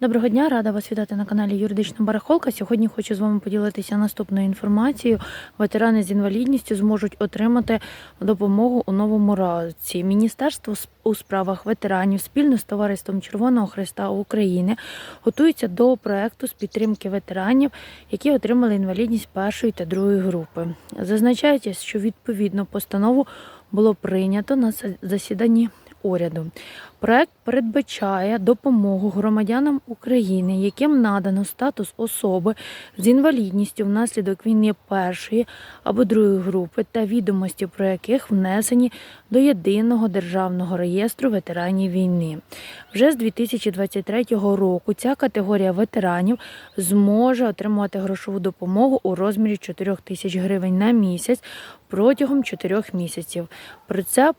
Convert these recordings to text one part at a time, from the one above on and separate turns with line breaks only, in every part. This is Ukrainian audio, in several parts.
Доброго дня, рада вас вітати на каналі Юридична Барахолка. Сьогодні хочу з вами поділитися наступною інформацією. Ветерани з інвалідністю зможуть отримати допомогу у новому році. Міністерство у справах ветеранів спільно з товариством Червоного Христа України готується до проекту з підтримки ветеранів, які отримали інвалідність першої та другої групи. Зазначається, що відповідну постанову було прийнято на засіданні уряду. Проект передбачає допомогу громадянам України, яким надано статус особи з інвалідністю внаслідок війни першої або другої групи та відомості про яких внесені до єдиного державного реєстру ветеранів війни. Вже з 2023 року ця категорія ветеранів зможе отримувати грошову допомогу у розмірі 4 тисяч гривень на місяць протягом 4 місяців. Про це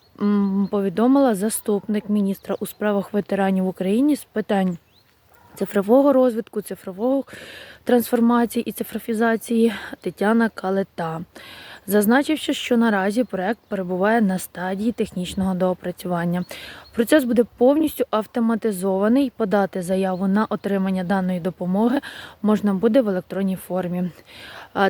повідомила заступник міністра у справах ветеранів України з питань цифрового розвитку, цифрового трансформації і цифрофізації Тетяна Калета. Зазначивши, що наразі проект перебуває на стадії технічного доопрацювання. Процес буде повністю автоматизований. Подати заяву на отримання даної допомоги можна буде в електронній формі.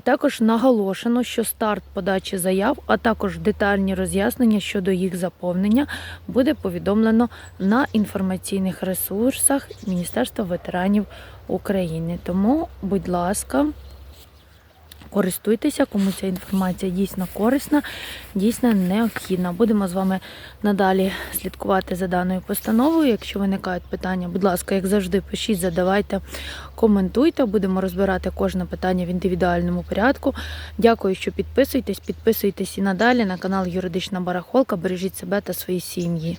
Також наголошено, що старт подачі заяв, а також детальні роз'яснення щодо їх заповнення буде повідомлено на інформаційних ресурсах Міністерства ветеранів України. Тому, будь ласка, користуйтеся, кому ця інформація дійсно корисна, дійсно необхідна. Будемо з вами надалі слідкувати за даною постановою. Якщо виникають питання, будь ласка, як завжди, пишіть, задавайте, коментуйте. Будемо розбирати кожне питання в індивідуальному порядку. Дякую, що підписуєтесь. Підписуйтесь і надалі на канал Юридична Барахолка. Бережіть себе та свої сім'ї.